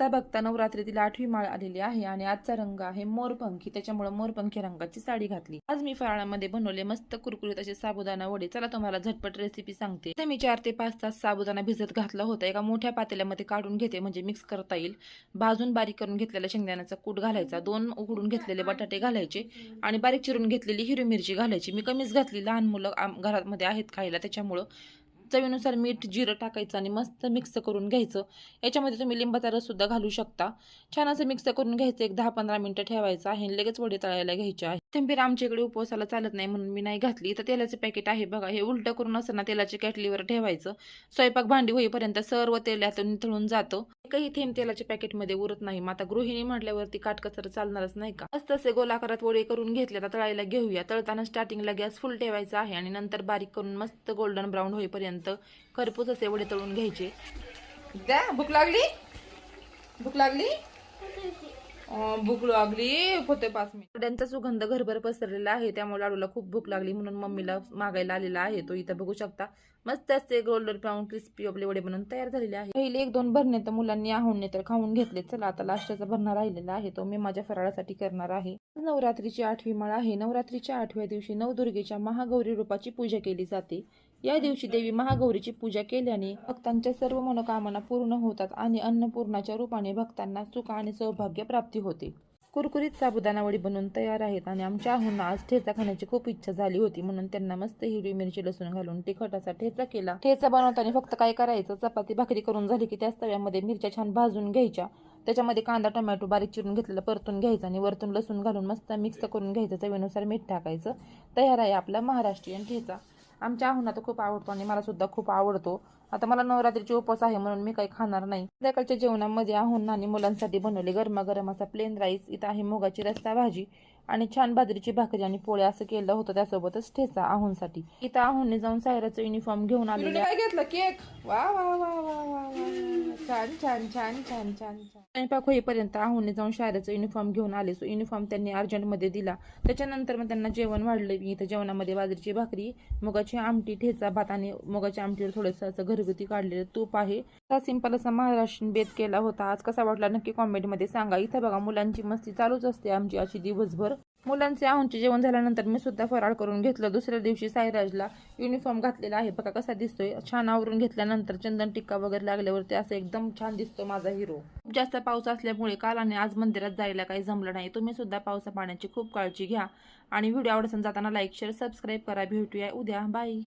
बघता बघता नवरात्रीतील आठवी माळ आलेली आहे आणि आजचा रंग आहे मोरपंखी. त्याच्यामुळे मोरपंखी रंगाची साडी घातली. आज मी फराळामध्ये बनवले मस्त कुरकुरीत असे साबुदाणा वडे. चला तुम्हाला झटपट रेसिपी सांगते. मी चार ते पाच तास साबुदाणा भिजत घातला होता. एका मोठ्या पातेल्यामध्ये काढून घेते म्हणजे मिक्स करता येईल. भाजून बारीक करून घेतलेला शेंगदाण्याचा कूट घालायचा. दोन उकडून घेतलेले बटाटे घालायचे आणि बारीक चिरून घेतलेली हिरवी मिरची घालायची. मी कमीच घातली. लहान मुलं घरामध्ये आहेत खायला. त्याच्यामुळं चवीनुसार मीठ जिरं टाकायचं आणि मस्त मिक्स करून घ्यायचं. याच्यामध्ये तुम्ही लिंबाचा रस सुद्धा घालू शकता. छान असं मिक्स करून घ्यायचं. एक दहा पंधरा मिनिटं ठेवायचं आहे आणि लगेच वडे तळायला घ्यायचे आहे. तेंबीर आमच्या इकडे उपवासाला चालत नाही म्हणून मी नाही घातली. तर तेलाचे पॅकेट आहे बघा. हे उलटं करून असताना तेलाच्या कॅटलीवर ठेवायचं. स्वयंपाक भांडी होईपर्यंत सर्व तेल यातून निथळून जातं. एकही थेंब तेलाच्या पॅकेटमध्ये उरत नाही. मग आता गृहिणी म्हटल्यावरती काटकसर चालणारच नाही का? असं तसे गोलाकारात वडे करून घेतले. तर तळायला घेऊया. तळताना स्टार्टिंगला गॅस फुल ठेवायचा आहे आणि नंतर बारीक करून मस्त गोल्डन ब्राऊन होईपर्यंत खरपूस असे वडे तळून घ्यायचे. द्या. भूक लागली? भूक लागली? भूक लागली होते पाच मिनिट. वड्यांचा सुगंध घरभर पसरलेला आहे त्यामुळे लाडूला खूप भूक लागली म्हणून मम्मीला मागायला आलेला आहे. तो इथं बघू शकता. मस्त असते गोल्डन ब्राऊन क्रिस्पी आपले वडे बनवून तयार झालेले आहे पहिले एक दोन भरणे तर मुलांनी आहून तर खाऊन घेतले. चला आता लास्टचा भरणा राहिलेला आहे. तो मी माझ्या फराळासाठी करणार आहे. नवरात्रीची आठवी माळ आहे. नवरात्रीच्या आठव्या दिवशी नवदुर्गेच्या महागौरी रूपाची पूजा केली जाते. या दिवशी देवी महागौरीची पूजा केल्याने भक्तांच्या सर्व मनोकामना पूर्ण होतात आणि अन्नपूर्णाच्या रूपाने भक्तांना सुख आणि सौभाग्य प्राप्ती होते. कुरकुरीत साबुदाणा वडी बनवून तयार आहेत आणि आमच्या आहुंना आज ठेचा खाण्याची खूप इच्छा झाली होती म्हणून त्यांना मस्त हिरवी मिरची लसूण घालून तिखट असा ठेचा केला. ठेचा बनवताना फक्त काय करायचं? चपाती भाकरी करून झाली की त्याच तव्यामध्ये मिरच्या छान भाजून घ्यायच्या. त्याच्यामध्ये कांदा टोमॅटो बारीक चिरून घेतलेला परतून घ्यायचा आणि वरतून लसूण घालून मस्त मिक्स करून घ्यायचं. चवीनुसार मीठ टाकायचं. तयार आहे आपला महाराष्ट्रीयन ठेचा. आमच्या आहुना तर खूप आवडतो आणि मला सुद्धा खूप आवडतो. आता मला नवरात्रीचे उपवास आहे म्हणून मी काही खाणार नाही. संध्याकाळच्या जेवणामध्ये आहुना आणि मुलांसाठी बनवले गरमागरम असा प्लेन राईस इथं आहे मुगाची रस्ता भाजी. आणि छान बाजरीची भाकरी आणि पोळ्या असं केलं होतं त्यासोबतच ठेचा आहुनसाठी. इथं आहुनने जाऊन सायराचं युनिफॉर्म घेऊन आलेले. काय घेतलं? केक? वा वा वा वा वा वा छान छान छान छान छान स्वयंपाक होईपर्यंत आहुनने जाऊन शाळेचा युनिफॉर्म घेऊन आले. सो युनिफॉर्म त्यांनी अर्जंटमध्ये दिला. त्याच्यानंतर मग त्यांना जेवण वाढलं. इथं जेवणामध्ये बाजरीची भाकरी मुगाची आमटी ठेचा भात आणि मुगाच्या आमटीवर थोडंसं असं घरगुती काढलेलं तूप आहे. असा सिंपल असा महाराष्ट्रीयन बेत केला होता. आज कसा वाटला नक्की कॉमेंटमध्ये सांगा. इथं बघा मुलांची मस्ती चालूच असते आमची अशी दिवसभर. मुलांचे आहूनचे जेवण झाल्यानंतर मी सुद्धा फराळ करून घेतलं. दुसऱ्या दिवशी साईराजला युनिफॉर्म घातलेला आहे. बघा कसा दिसतोय. छान आवरून घेतल्यानंतर चंदन टिक्का वगैरे लागल्यावरती असं एकदम छान दिसतो माझा हिरो खूप जास्त पाऊस असल्यामुळे काल आणि आज मंदिरात जायला काही जमलं नाही. तुम्ही सुद्धा पावसा पाण्याची खूप काळजी घ्या. आणि व्हिडिओ आवडत जाताना लाईक शेअर सबस्क्राईब करा. भेटूया उद्या. बाय